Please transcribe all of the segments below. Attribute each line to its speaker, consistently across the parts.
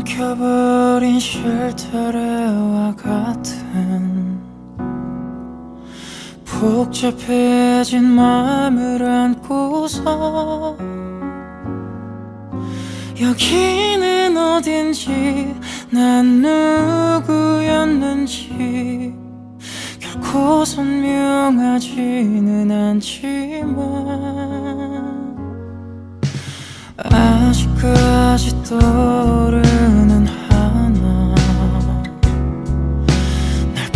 Speaker 1: 엉켜버린 쉴터레와 같은 복잡해진 마음을 안고서 여기는 어딘지 난 누구였는지 결코 선명하지는 않지만 아직까지 떠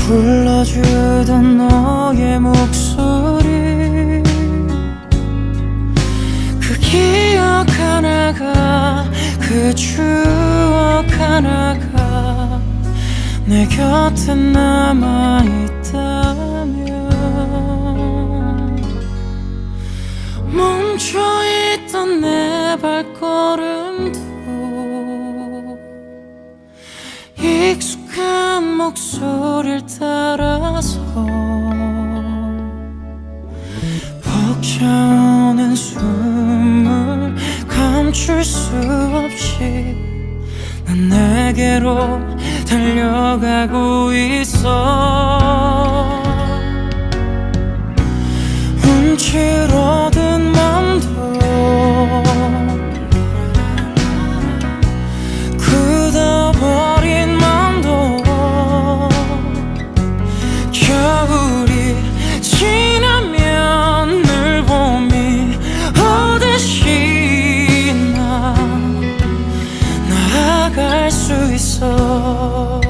Speaker 1: 불러주던 너의 목소리. 그 기억 하나가 그 추억 하나가 내 곁에 남아있다면. 멈춰있던 내 발걸음도 목소리를 따라서 벅차오는 숨을 감출 수 없이 난 내게로 달려가고 있어. 움츠러 있어.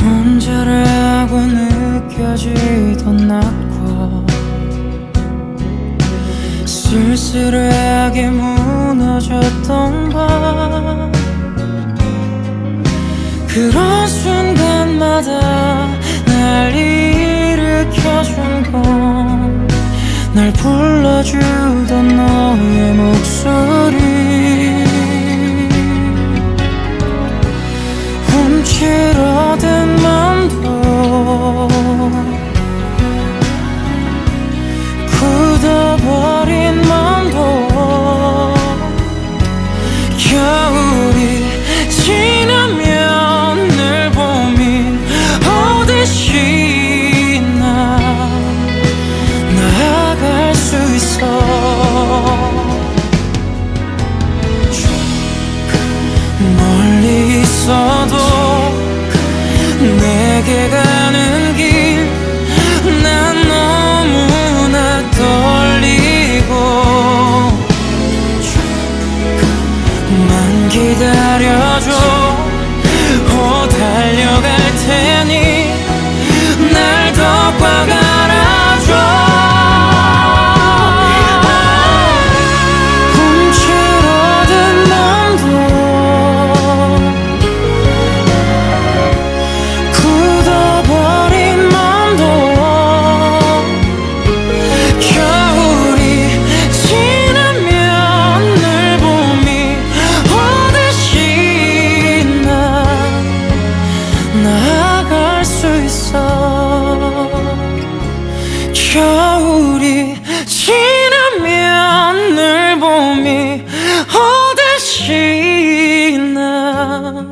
Speaker 1: 혼자라고 느껴지던 낮과 쓸쓸하게 무너졌던 밤 그런 순간마다 날 일으켜준 건 날 불러주던 너의 목소리. 움츠 내게 가는 길. 난 너무나 떨리고. 만 기다려줘 겨울이 지나면 늘 봄이 오듯이 나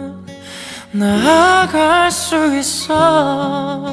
Speaker 1: 나아갈 수 있어